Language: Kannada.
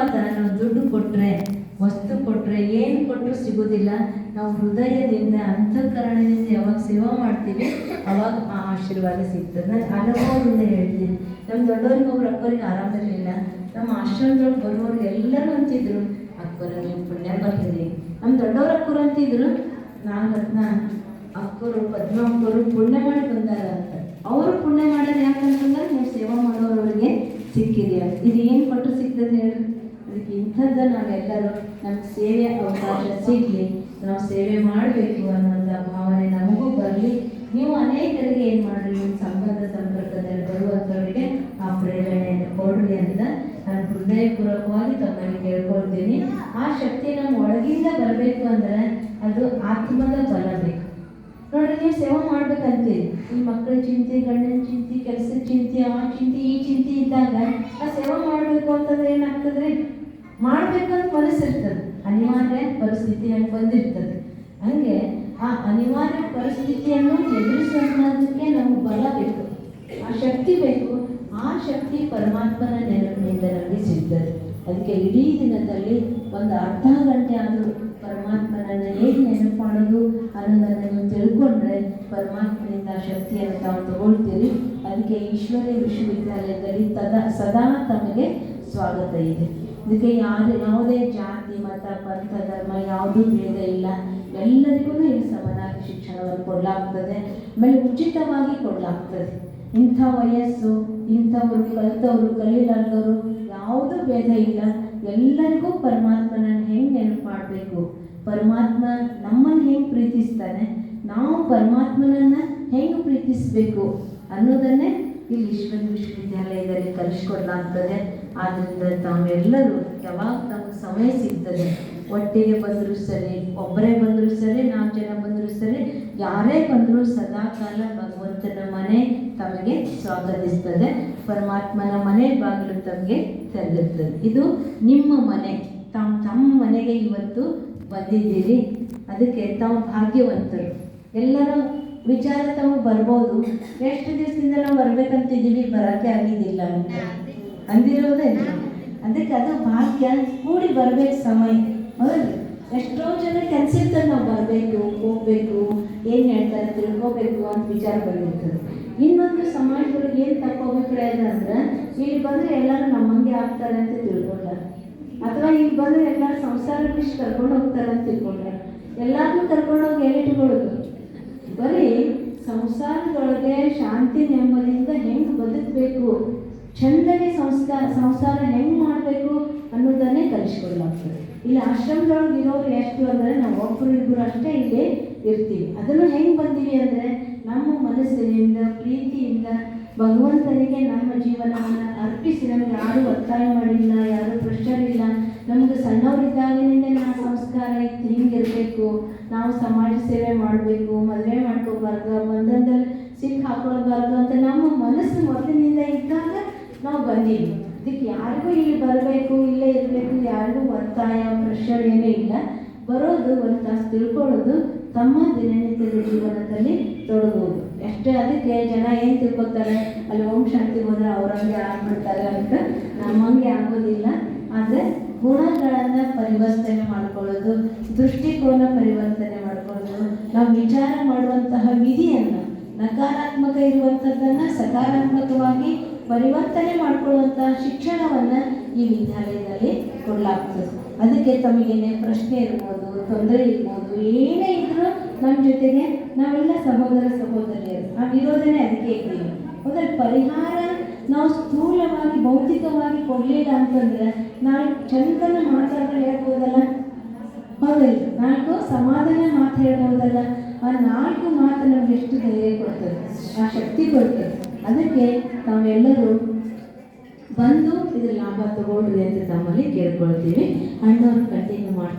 ಆಶೀರ್ವಾದ ನಾವು ದುಡ್ಡು ಕೊಟ್ಟರೆ ವಸ್ತು ಕೊಟ್ಟರೆ ಏನು ಕೊಟ್ಟರು ಸಿಗೋದಿಲ್ಲ. ನಾವು ಹೃದಯದಿಂದ, ಅಂತಃಕರಣದಿಂದ ಯಾವಾಗ ಸೇವಾ ಮಾಡ್ತೀವಿ, ಅವಾಗ ಆ ಆಶೀರ್ವಾದ ಸಿಗ್ತದೆ. ನಾನು ಅನುಭವದಿಂದ ಹೇಳ್ತೀನಿ. ನಮ್ಮ ದೊಡ್ಡವ್ರಿಗೆ ಒಬ್ರು ಅಕ್ಕವ್ರಿಗೆ ಆರಾಮಿರಲಿಲ್ಲ. ನಮ್ಮ ಆಶ್ರಮದೊಳಗೆ ಬರುವವ್ರಿಗೆ ಎಲ್ಲರೂ ಅಂತಿದ್ರು, ಅಕ್ಕರ ನೀವು ಪುಣ್ಯ ಬರ್ತೀರಿ ನಮ್ಮ ದೊಡ್ಡವ್ರ ಅಕ್ಕರು ಅಂತಿದ್ರು ನಾಗರತ್ನ ಅಕ್ಕರು ಪದ್ಮಕ್ಕರು ಪುಣ್ಯ ಮಾಡಿ ಬಂದಾರ ಅಂತ. ಅವರು ಪುಣ್ಯ ಮಾಡೋದು ಯಾಕಂತಂದ್ರೆ, ನೀವು ಸೇವಾ ಮಾಡೋರವ್ರಿಗೆ ಸಿಕ್ಕಿದೆಯಾ? ಇದು ಏನು ಕೊಟ್ಟು ಸಿಗ್ತದೆ ಹೇಳ್ರಿ ಅದಕ್ಕೆ ಇಂಥದ್ದು ನಾವೆಲ್ಲರೂ ನಮ್ಗೆ ಸೇವೆ ಅವಕಾಶ ಸಿಗಲಿ, ನಾವು ಸೇವೆ ಮಾಡಬೇಕು ಅನ್ನೋಂಥ ಭಾವನೆ ನಮಗೂ ಬರಲಿ. ನೀವು ಅನೇಕರಿಗೆ ಏನು ಮಾಡ್ರಿ, ನಿಮ್ಮ ಸಂಬಂಧ ಸಂಪರ್ಕದಲ್ಲಿ ಬರುವಂಥವರಿಗೆ ಆ ಪ್ರೇರಣೆಯನ್ನು ಕೊಡ್ರಿ ಅಂತ ನಾನು ಹೃದಯಪೂರ್ವಕವಾಗಿ ತಮ್ಮಲ್ಲಿ ಕೇಳ್ಕೊಳ್ತೀನಿ. ಆ ಶಕ್ತಿ ನಮ್ಮ ಒಳಗಿಂದ ಬರಬೇಕು ಅಂದರೆ ಅದು ಆತ್ಮದ ಬಲ ಬೇಕು. ನೋಡ್ರಿ, ನೀವು ಸೇವೆ ಮಾಡ್ಬೇಕಂತೀರಿ ಈ ಮಕ್ಕಳ ಚಿಂತೆ, ಗಂಡನ ಚಿಂತೆ, ಕೆಲಸದ ಚಿಂತೆ, ಆ ಚಿಂತೆ, ಈ ಚಿಂತೆ ಇದ್ದಾಗ ಆ ಸೇವೆ ಮಾಡಬೇಕು ಅಂತಂದ್ರೆ ಏನಾಗ್ತದ್ರಿ ಮಾಡ್ಬೇಕಂತ ಮನಸ್ಸಿರ್ತದೆ ಅನಿವಾರ್ಯ ಪರಿಸ್ಥಿತಿ ಹಂಗೆ ಬಂದಿರ್ತದೆ. ಹಂಗೆ ಆ ಅನಿವಾರ್ಯ ಪರಿಸ್ಥಿತಿಯನ್ನು ಎದುರಿಸೋದಕ್ಕೆ ನಮ್ಗೆ ಬಲ ಬೇಕು ಆ ಶಕ್ತಿ ಬೇಕು. ಆ ಶಕ್ತಿ ಪರಮಾತ್ಮನ ನೆನಪಿನಿಂದ ನಮಗೆ ಸಿಗ್ತದೆ. ಅದಕ್ಕೆ ಇಡೀ ದಿನದಲ್ಲಿ ಒಂದು ಅರ್ಧ ಗಂಟೆ ಆದರೂ ಪರಮಾತ್ಮನನ್ನು ಹೇಗೆ ನೆನಪು ಮಾಡೋದು ಅನ್ನೋದನ್ನು ತಿಳ್ಕೊಂಡ್ರೆ ಪರಮಾತ್ಮನಿಂದ ಶಕ್ತಿಯನ್ನು ತಾವು ತಗೊಳ್ತೀರಿ. ಅದಕ್ಕೆ ಈಶ್ವರಿ ವಿಶ್ವವಿದ್ಯಾಲಯದಲ್ಲಿ ತದಾ ಸದಾ ತಮಗೆ ಸ್ವಾಗತ ಇದೆ. ಇದಕ್ಕೆ ಯಾರು ಯಾವುದೇ ಜಾತಿ, ಮತ, ಪಂಥ, ಧರ್ಮ, ಯಾವುದೂ ಭೇದ ಇಲ್ಲ. ಎಲ್ಲರಿಗೂ ಇಲ್ಲಿ ಸಮನಾಗಿ ಶಿಕ್ಷಣವನ್ನು ಕೊಡಲಾಗ್ತದೆ. ಆಮೇಲೆ ಉಚಿತವಾಗಿ ಕೊಡಲಾಗ್ತದೆ. ಇಂಥ ವಯಸ್ಸು ಇಂಥವ್ರು ಕಲಿತವರು, ಕಲೀಲಾರ್ದವರು ಯಾವುದೂ ಭೇದ ಇಲ್ಲ. ಎಲ್ಲರಿಗೂ ಪರಮಾತ್ಮನನ್ನು ಹೆಂಗೆ ನೆನಪು ಮಾಡಬೇಕು? ಪರಮಾತ್ಮ ನಮ್ಮನ್ನು ಹೆಂಗೆ ಪ್ರೀತಿಸ್ತಾನೆ? ನಾವು ಪರಮಾತ್ಮನನ್ನು ಹೆಂಗೆ ಪ್ರೀತಿಸಬೇಕು ಅನ್ನೋದನ್ನೇ ಇಲ್ಲಿ ಈಶ್ವರ ವಿಶ್ವವಿದ್ಯಾಲಯದಲ್ಲಿ ಕಲಿಸ್ಕೊಡ್ಲಾಗ್ತದೆ. ಆದ್ದರಿಂದ ತಾವೆಲ್ಲರೂ ಯಾವಾಗ ತಮಗೆ ಸಮಯ ಸಿಗ್ತದೆ, ಒಟ್ಟಿಗೆ ಬಂದರೂ ಸರಿ, ಒಬ್ಬರೇ ಬಂದರೂ ಸರಿ, ನಾಲ್ಕು ಜನ ಬಂದರೂ ಸರಿ, ಯಾರೇ ಬಂದರೂ ಸದಾ ಕಾಲ ಭಗವಂತನ ಮನೆ ತಮಗೆ ಸ್ವಾಗತಿಸ್ತದೆ. ಪರಮಾತ್ಮನ ಮನೆ ಬಾಗಿಲು ತಮಗೆ ತೆರೆದಿರ್ತದೆ ಇದು ನಿಮ್ಮ ಮನೆ. ತಮ್ಮ ತಮ್ಮ ಮನೆಗೆ ಇವತ್ತು ಬಂದಿದ್ದೀರಿ. ಅದಕ್ಕೆ ತಾವು ಭಾಗ್ಯವಂತರು. ಎಲ್ಲರೂ ವಿಚಾರ ತಾವು ಬರ್ಬೋದು. ಎಷ್ಟು ದಿವಸದಿಂದ ನಾವು ಬರ್ಬೇಕಂತಿದ್ದೀವಿ ಬರಕ್ಕೆ ಆಗಿದ್ದಿಲ್ಲ ಅಂದಿರೋದೇ. ಅದಕ್ಕೆ ಅದು ಭಾಗ್ಯ. ಕೂಡಿ ಬರ್ಬೇಕು ಸಮಯ. ಹೌದು ಎಷ್ಟೋ ಜನ ಕೆಲ್ಸಿರ್ತಾರೆ ನಾವು ಬರಬೇಕು, ಹೋಗ್ಬೇಕು, ಏನು ಹೇಳ್ತಾರೆ ತಿಳ್ಕೋಬೇಕು ಅಂತ ವಿಚಾರ ಬಂದಿರ್ತದೆ. ಇನ್ನೊಂದು ಸಮಾಜದೊಳಗೆ ಏನು ತಪ್ಪು ಅಭಿಪ್ರಾಯ ಅಂದ್ರೆ ಇಲ್ಲಿ ಬಂದ್ರೆ ಎಲ್ಲರೂ ನಮ್ಮಂಗೆ ಆಗ್ತಾರೆ ಅಂತ ತಿಳ್ಕೊಂಡಾರೆ. ಅಥವಾ ಇಲ್ಲಿ ಬಂದ್ರೆ ಎಲ್ಲರೂ ಸಂಸಾರ ಕರ್ಕೊಂಡು ಹೋಗ್ತಾರೆ ಅಂತ ತಿಳ್ಕೊಂಡ್ರೆ. ಎಲ್ಲಾರ್ಗು ಕರ್ಕೊಂಡು ಹೋಗಿ ಹೆಂಗೆ ಚಂದನೆ ಸಂಸ್ಕಾರ ಸಂಸಾರ ಹೆಂಗೆ ಮಾಡಬೇಕು ಅನ್ನೋದನ್ನೇ ಕಲಿಸ್ಕೊಡ್ಲಾಗ್ತದೆ. ಇಲ್ಲಿ ಆಶ್ರಮದೊಳಗೆ ಇರೋರು ಎಷ್ಟು ಅಂದರೆ ನಾವು ಒಬ್ಬರು ಇಬ್ಬರು ಅಷ್ಟೇ ಇಲ್ಲಿ ಇರ್ತೀವಿ. ಅದನ್ನು ಹೆಂಗೆ ಬಂದೀವಿ ಅಂದರೆ ನಮ್ಮ ಮನಸ್ಸಿನಿಂದ, ಪ್ರೀತಿಯಿಂದ, ಭಗವಂತನಿಗೆ ನಮ್ಮ ಜೀವನವನ್ನು ಅರ್ಪಿಸಿ. ನಮ್ಗೆ ಯಾರು ಒತ್ತಾಯ ಮಾಡಿಲ್ಲ, ಯಾರು ಪ್ರೆಷರ್ ಇಲ್ಲ. ನಮ್ಗೆ ಸಣ್ಣವರಿದ್ದಾಗಿನಿಂದ ನಾವು ಸಂಸ್ಕಾರ ಇತ್ತು. ಹಿಂಗಿರಬೇಕು. ನಾವು ಸಮಾಜ ಸೇವೆ ಮಾಡಬೇಕು, ಮದುವೆ ಮಾಡ್ಕೋಬಾರ್ದು ಸಿಕ್ಕ ಅಂತ ನಮ್ಮ ಮನಸ್ಸು ಮೊದಲಿನಿಂದ ಇದ್ದಾಗ ನಾವು ಬಂದೀವಿ ಅದಕ್ಕೆ ಯಾರಿಗೂ ಇಲ್ಲಿ ಬರಬೇಕು, ಇಲ್ಲೇ ಇರಬೇಕು, ಯಾರಿಗೂ ಒತ್ತಾಯ ಪ್ರೆಷರ್ ಏನೂ ಇಲ್ಲ. ಬರೋದು ಒಂದು ತಾಸು ತಿಳ್ಕೊಳ್ಳೋದು, ತಮ್ಮ ದಿನನಿತ್ಯದ ಜೀವನದಲ್ಲಿ ತೊಡಗೋದು. ಅಷ್ಟೇ ಅದಕ್ಕೆ ಜನ ಏನು ತಿಳ್ಕೊತಾರೆ ಅಲ್ಲಿ ಓಂ ಶಾಂತಿ ಹೋದ್ರೆ ಅವ್ರಂಗೆ ಆಗ್ಬಿಡ್ತಾರೆ ಅಂತ ನಮ್ಮಂಗೆ ಆಗೋದಿಲ್ಲ. ಆದರೆ ಗುಣಗಳನ್ನು ಪರಿವರ್ತನೆ ಮಾಡ್ಕೊಳ್ಳೋದು, ದೃಷ್ಟಿಕೋನ ಪರಿವರ್ತನೆ ಮಾಡ್ಕೊಳ್ಳೋದು, ನಾವು ವಿಚಾರ ನಕಾರಾತ್ಮಕ ಇರುವಂಥದ್ದನ್ನು ಸಕಾರಾತ್ಮಕವಾಗಿ ಪರಿವರ್ತನೆ ಮಾಡಿಕೊಳ್ಳುವಂಥ ಶಿಕ್ಷಣವನ್ನು ಈ ವಿದ್ಯಾಲಯದಲ್ಲಿ ಕೊಡಲಾಗ್ತದೆ. ಅದಕ್ಕೆ ತಮಗೇನೆ ಪ್ರಶ್ನೆ ಇರ್ಬೋದು, ತೊಂದರೆ ಇರ್ಬೋದು, ಏನೇ ಇದ್ದರೂ ನಮ್ಮ ಜೊತೆಗೆ ನಾವೆಲ್ಲ ಸಹೋದರ ಸಹೋದರಿಯರು. ಆ ವಿರೋಧನೆ ಅದಕ್ಕೆ ಇದ್ದೀವಿ ಅಂದರೆ ಪರಿಹಾರ ನಾವು ಸ್ಥೂಲವಾಗಿ, ಭೌತಿಕವಾಗಿ ಕೊಡಲಿಲ್ಲ ಅಂತಂದ್ರೆ ನಾವು ಚಂದನ ಮಾತಾಡ್ತಾ ಹೇಳ್ಬೋದಲ್ಲ? ಹೌದಲ್ಲ ನಾಲ್ಕು, ಸಮಾಧಾನ ಮಾತು ಹೇಳ್ಬೋದಲ್ಲ ಆ ನಾಲ್ಕು ಮಾತು ನಮ್ಗೆ ಎಷ್ಟು ಧೈರ್ಯ ಕೊಡ್ತದೆ, ಆ ಶಕ್ತಿ ಕೊಡ್ತದೆ. ಅದಕ್ಕೆ ನಾವೆಲ್ಲರೂ ಬಂದು ಇದ್ರ ಲಾಭ ತಗೊಳ್ರಿ ಅಂತ ತಮ್ಮಲ್ಲಿ ಕೇಳ್ಕೊಳ್ತೀವಿ. ಅಣ್ಣವ್ರು ಕಂಟಿನ್ಯೂ ಮಾಡ್ತಾರೆ